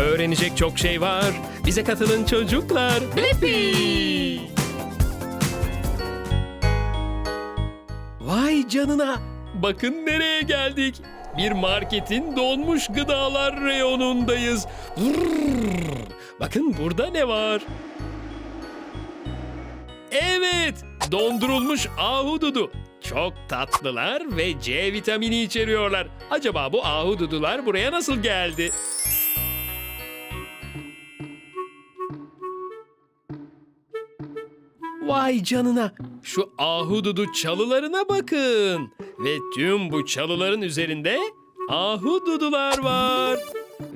Öğrenecek çok şey var. Bize katılın çocuklar. Blippi! Vay canına. Bakın nereye geldik. Bir marketin donmuş gıdalar reyonundayız. Vrrr. Bakın burada ne var? Evet, dondurulmuş ahududu. Çok tatlılar ve C vitamini içeriyorlar. Acaba bu ahududular buraya nasıl geldi? Vay canına. Şu ahududu çalılarına bakın. Ve tüm bu çalıların üzerinde ahududular var.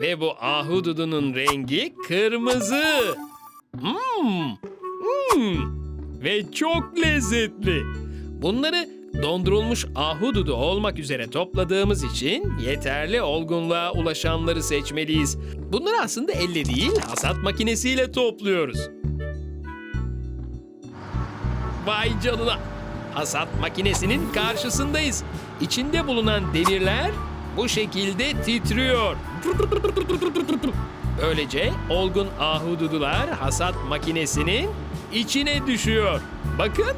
Ve bu ahududunun rengi kırmızı. Hmm. Hmm. Ve çok lezzetli. Bunları dondurulmuş ahududu olmak üzere topladığımız için yeterli olgunluğa ulaşanları seçmeliyiz. Bunları aslında elle değil, hasat makinesiyle topluyoruz. Vay canına! Hasat makinesinin karşısındayız. İçinde bulunan demirler bu şekilde titriyor. Böylece olgun ahududular hasat makinesinin içine düşüyor. Bakın.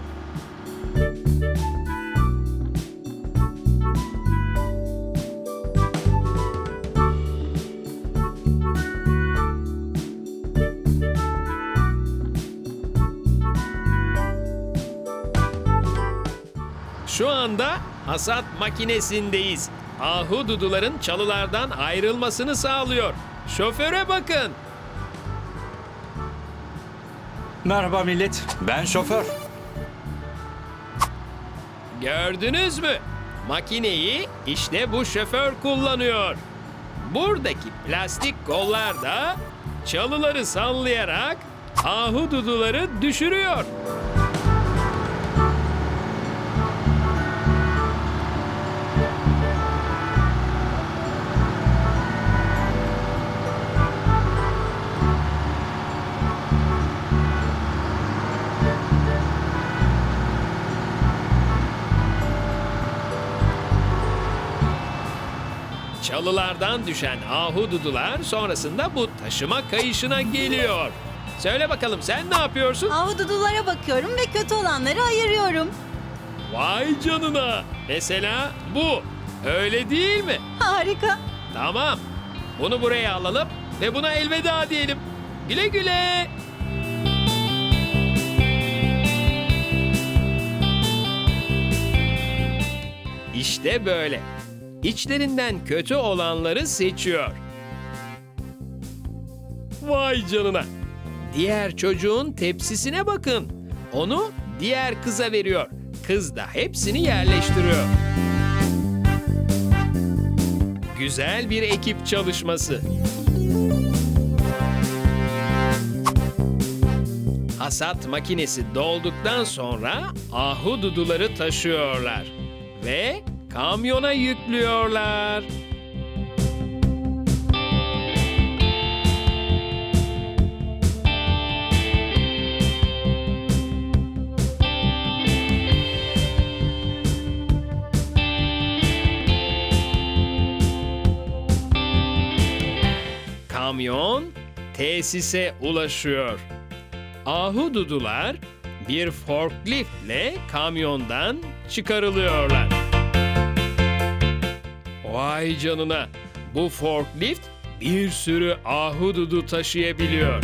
Hasat makinesindeyiz. Ahududuların çalılardan ayrılmasını sağlıyor. Şoföre bakın. Merhaba millet, ben şoför. Gördünüz mü? Makineyi işte bu şoför kullanıyor. Buradaki plastik kollar da çalıları sallayarak ahududuları düşürüyor. Çalılardan düşen ahududular sonrasında bu taşıma kayışına geliyor. Söyle bakalım sen ne yapıyorsun? Ahududulara bakıyorum ve kötü olanları ayırıyorum. Vay canına. Mesela bu. Öyle değil mi? Harika. Tamam. Bunu buraya alalım ve buna elveda diyelim. Güle güle. İşte böyle. İçlerinden kötü olanları seçiyor. Vay canına. Diğer çocuğun tepsisine bakın. Onu diğer kıza veriyor. Kız da hepsini yerleştiriyor. Güzel bir ekip çalışması. Hasat makinesi dolduktan sonra ahududuları taşıyorlar ve kamyona yüklüyorlar. Kamyon tesise ulaşıyor. Ahududular bir forkliftle kamyondan çıkarılıyorlar. Vay canına! Bu forklift bir sürü ahududu taşıyabiliyor.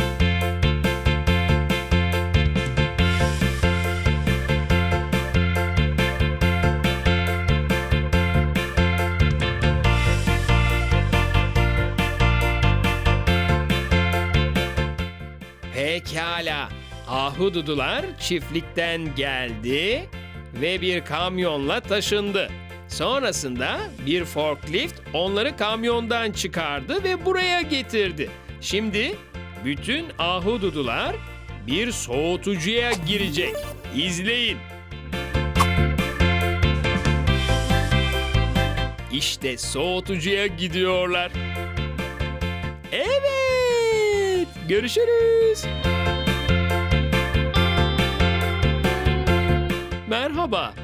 Pekala. Ahududular çiftlikten geldi ve bir kamyonla taşındı. Sonrasında bir forklift onları kamyondan çıkardı ve buraya getirdi. Şimdi bütün ahududular bir soğutucuya girecek. İzleyin. İşte soğutucuya gidiyorlar. Evet. Görüşürüz. Merhaba.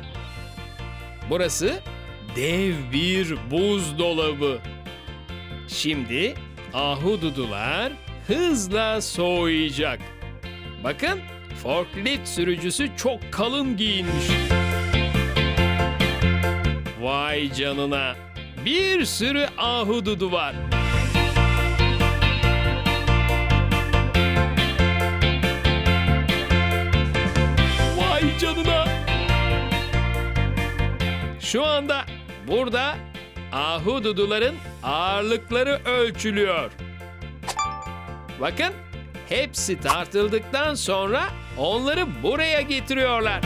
Burası dev bir buzdolabı. Şimdi ahududular hızla soğuyacak. Bakın forklift sürücüsü çok kalın giyinmiş. Vay canına. Bir sürü ahududu var. Vay canına. Şu anda burada ahududuların ağırlıkları ölçülüyor. Bakın hepsi tartıldıktan sonra onları buraya getiriyorlar.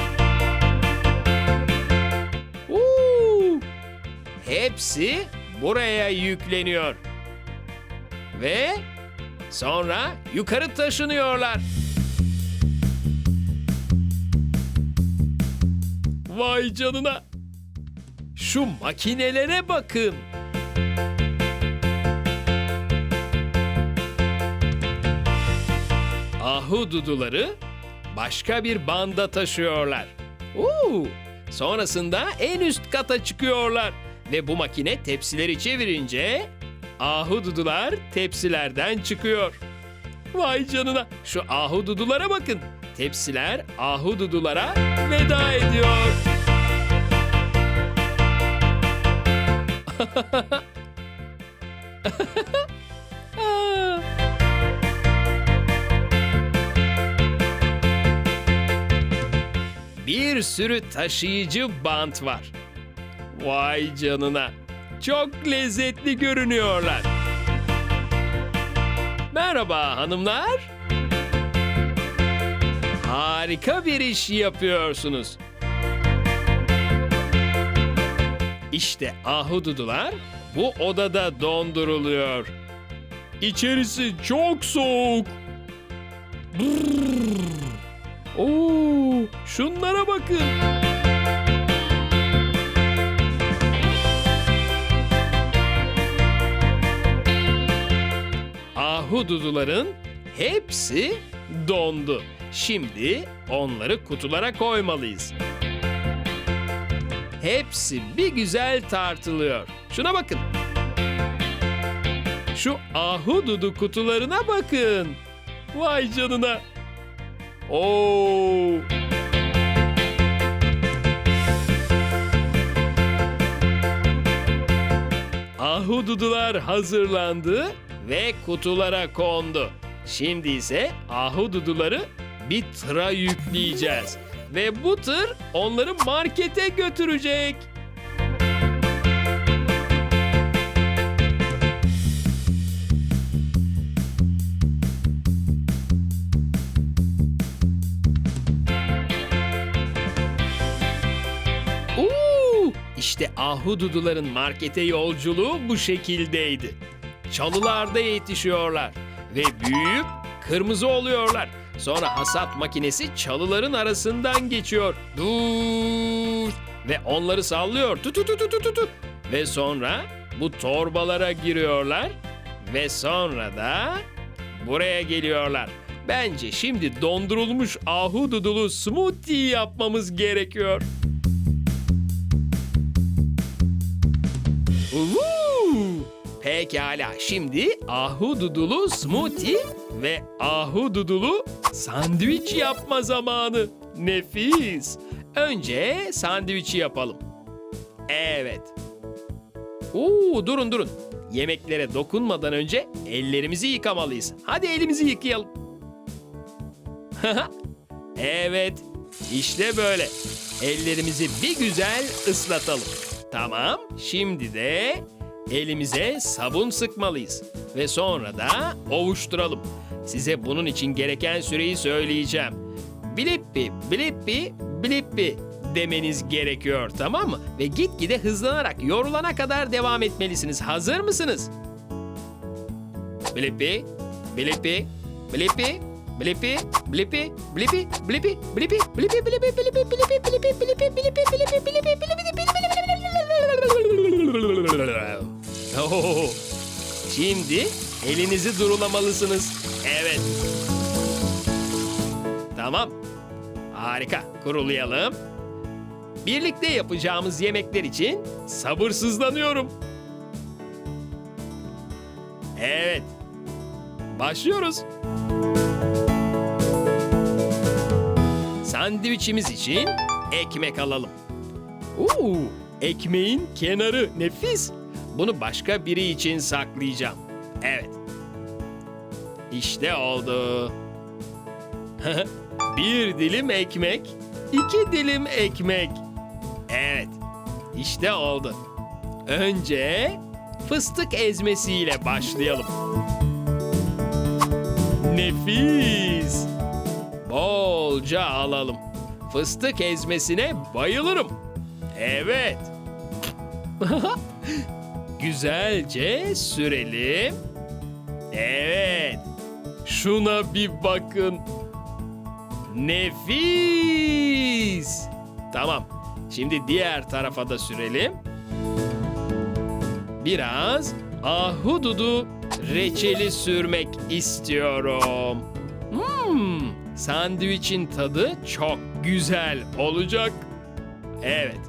Uuu! Hepsi buraya yükleniyor. Ve sonra yukarı taşınıyorlar. Vay canına. Şu makinelere bakın. Ahududuları başka bir banda taşıyorlar. Uuu! Sonrasında en üst kata çıkıyorlar ve bu makine tepsileri çevirince ahududular tepsilerden çıkıyor. Vay canına şu ahududulara bakın. Tepsiler ahududulara veda ediyor. Bir sürü taşıyıcı bant var. Vay canına. Çok lezzetli görünüyorlar. Merhaba hanımlar. Harika bir iş yapıyorsunuz. İşte ahududular bu odada donduruluyor. İçerisi çok soğuk. Brrr. Oo, şunlara bakın. Ahududuların hepsi dondu. Şimdi onları kutulara koymalıyız. Hepsi bir güzel tartılıyor. Şuna bakın. Şu ahududu kutularına bakın. Vay canına. Oo! Ahududular hazırlandı ve kutulara kondu. Şimdi ise ahududuları bir tıra yükleyeceğiz. Ve bu tır onları markete götürecek. İşte ahududuların markete yolculuğu bu şekildeydi. Çalılarda yetişiyorlar ve büyüyüp kırmızı oluyorlar. Sonra hasat makinesi çalıların arasından geçiyor. Dur! Ve onları sallıyor. Tu tu tu tu tu tu tu. Ve sonra bu torbalara giriyorlar ve sonra da buraya geliyorlar. Bence şimdi dondurulmuş ahududulu smoothie yapmamız gerekiyor. Pekala şimdi ahududulu smoothie ve ahududulu sandviç yapma zamanı. Nefis. Önce sandviçi yapalım. Evet. Oo, durun durun. Yemeklere dokunmadan önce ellerimizi yıkamalıyız. Hadi elimizi yıkayalım. evet. İşte böyle. Ellerimizi bir güzel ıslatalım. Tamam. Şimdi de elimize sabun sıkmalıyız ve sonra da ovuşturalım. Size bunun için gereken süreyi söyleyeceğim. Blippi, blippi, blippi demeniz gerekiyor tamam mı? Ve gitgide hızlanarak yorulana kadar devam etmelisiniz. Hazır mısınız? Blippi, blippi, blippi, blippi, blippi, blippi, blippi, blippi, blippi, blippi, blippi, elinizi durulamalısınız. Evet. Tamam. Harika. Kurulayalım. Birlikte yapacağımız yemekler için sabırsızlanıyorum. Evet. Başlıyoruz. Sandviçimiz için ekmek alalım. Oo, ekmeğin kenarı nefis. Bunu başka biri için saklayacağım. Evet. İşte oldu. Bir dilim ekmek, iki dilim ekmek. Evet. İşte oldu. Önce fıstık ezmesiyle başlayalım. Nefis. Bolca alalım. Fıstık ezmesine bayılırım. Evet. Güzelce sürelim. Evet. Şuna bir bakın. Nefis. Tamam. Şimdi diğer tarafa da sürelim. Biraz ahududu reçeli sürmek istiyorum. Hmm, sandviçin tadı çok güzel olacak. Evet.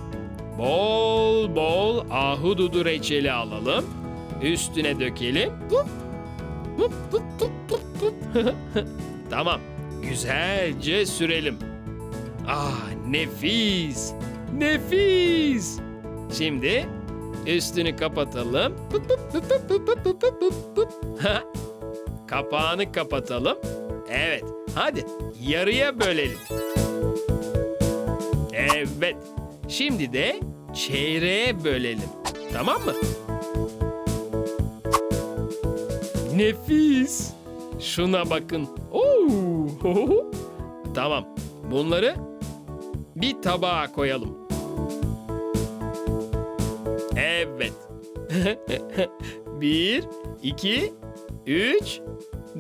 Bol bol ahududu reçeli alalım. Üstüne dökelim. Vup, vup, vup, vup, vup, tamam. Güzelce sürelim. Ah nefis. Nefis. Şimdi üstünü kapatalım. Ha, Kapağını kapatalım. Evet. Hadi yarıya bölelim. Evet. Şimdi de çeyreğe bölelim. Tamam mı? Nefis. Şuna bakın. Oo. tamam. Bunları bir tabağa koyalım. Evet. bir, iki, üç,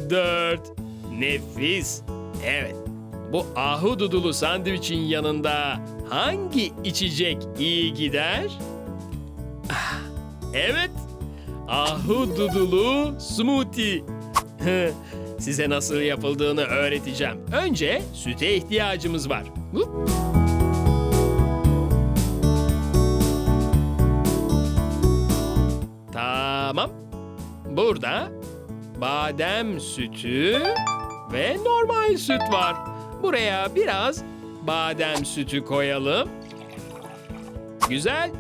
dört. Nefis. Evet. Bu ahududulu sandviçin yanında hangi içecek iyi gider? Ah, Evet. Ahududulu smoothie. Size nasıl yapıldığını öğreteceğim. Önce süte ihtiyacımız var. Hup. Tamam. Burada badem sütü ve normal süt var. Buraya biraz badem sütü koyalım. Güzel.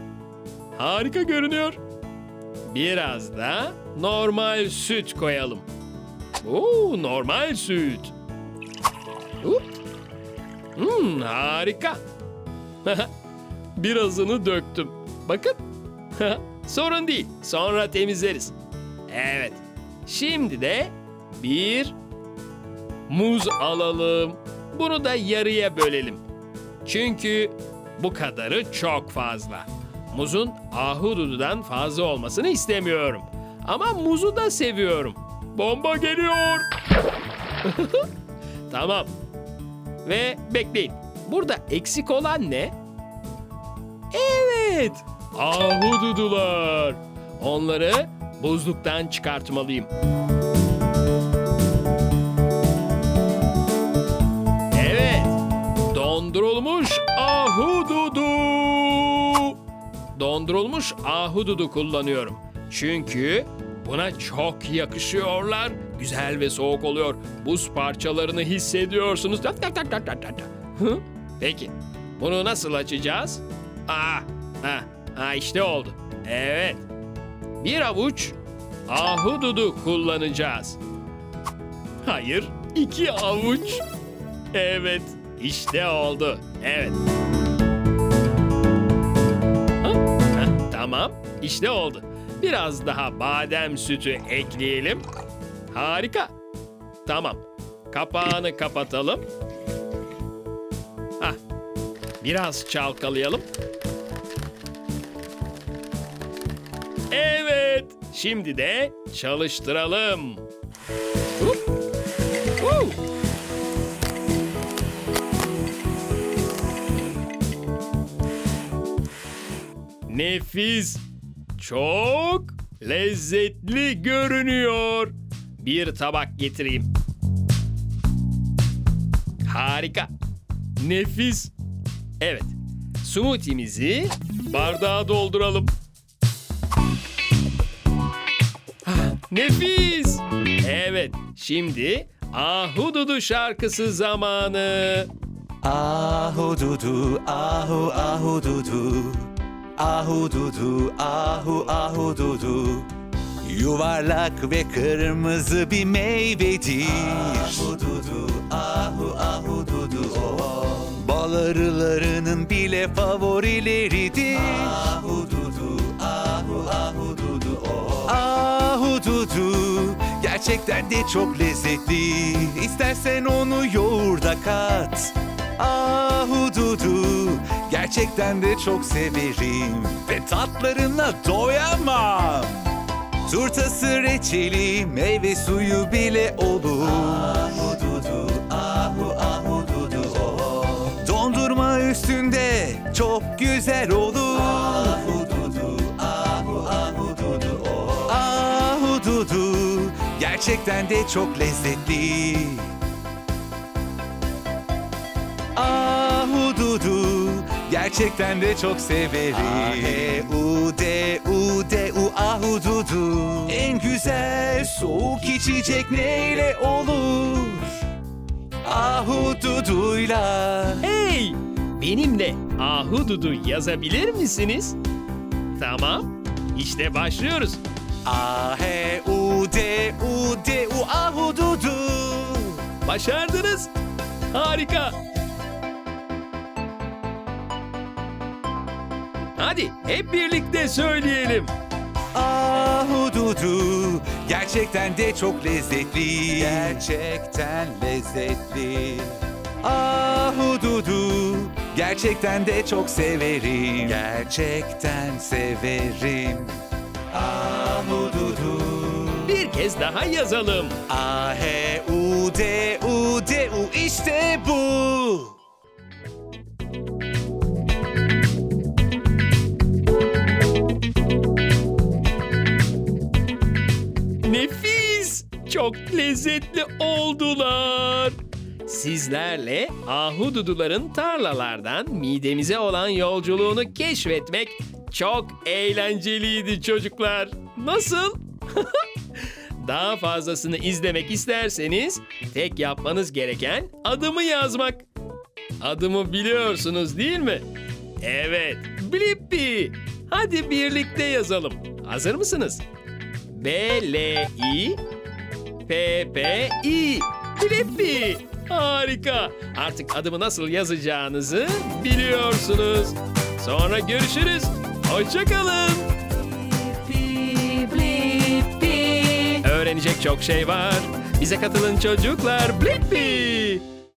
Harika görünüyor. Biraz da normal süt koyalım. Oo, normal süt. Hop. Hmm, harika. Birazını döktüm. Bakın. Sorun değil. Sonra temizleriz. Evet. Şimdi de bir muz alalım. Bunu da yarıya bölelim. Çünkü bu kadarı çok fazla. Muzun ahudududan fazla olmasını istemiyorum. Ama muzu da seviyorum. Bomba geliyor. tamam. Ve bekleyin. Burada eksik olan ne? Evet. Ahududular. Onları buzluktan çıkartmalıyım. Evet. Dondurulmuş ahududu. Dondurulmuş ahududu kullanıyorum. Çünkü buna çok yakışıyorlar. Güzel ve soğuk oluyor. Buz parçalarını hissediyorsunuz. Tak tak tak tak tak tak. Hı? Peki. Bunu nasıl açacağız? Aa, ha, ha işte oldu. Evet. Bir avuç ahududu kullanacağız. Hayır, iki avuç. Evet, işte oldu. Evet. Ha, ha, tamam, işte oldu. Biraz daha badem sütü ekleyelim. Harika. Tamam. Kapağını kapatalım. Hah. Biraz çalkalayalım. Evet. Şimdi de çalıştıralım. Huu. Nefis. Çok lezzetli görünüyor. Bir tabak getireyim. Harika. Nefis. Evet. Smoothie'mizi bardağa dolduralım. Ah, Nefis. Evet, şimdi Ahududu şarkısı zamanı. Ahududu, ahu ahududu. Ahududu, ahu ahududu. Yuvarlak ve kırmızı bir meyvedir. Ahududu, ahu ahududu. Bal arılarının bile favorileridir. Ahududu, ahu ahududu. Ahududu gerçekten de çok lezzetli. İstersen onu yoğurda kat. Ahududu gerçekten de çok severim ve tatlarına doyamam. Turtası, reçeli, meyve suyu bile olur. Ahududu, ahu ahududu. Dondurma üstünde çok güzel olur. Ahududu, ahu ahududu. Ahududu gerçekten de çok lezzetli. Gerçekten de çok severim. A, u, d, u, d, u, ahududu. En güzel soğuk içecek neyle olur? Ahududuyla. Hey! Benimle Ahududu yazabilir misiniz? Tamam. İşte başlıyoruz. A, he, u, d, u, d, u, ahududu. Başardınız. Harika. Hadi hep birlikte söyleyelim. Ahududu gerçekten de çok lezzetli. Gerçekten lezzetli. Ahududu gerçekten de çok severim. Gerçekten severim. Ahududu. Bir kez daha yazalım. A he u de u de u işte bu. Çok lezzetli oldular. Sizlerle ahududuların tarlalardan midemize olan yolculuğunu keşfetmek çok eğlenceliydi çocuklar. Nasıl? Daha fazlasını izlemek isterseniz tek yapmanız gereken adımı yazmak. Adımı biliyorsunuz değil mi? Evet, Blippi. Hadi birlikte yazalım. Hazır mısınız? B-L-I P-P-I Blippi. Harika. Artık adımı nasıl yazacağınızı biliyorsunuz. Sonra görüşürüz. Hoşçakalın. Öğrenecek çok şey var. Bize katılın çocuklar. Blippi.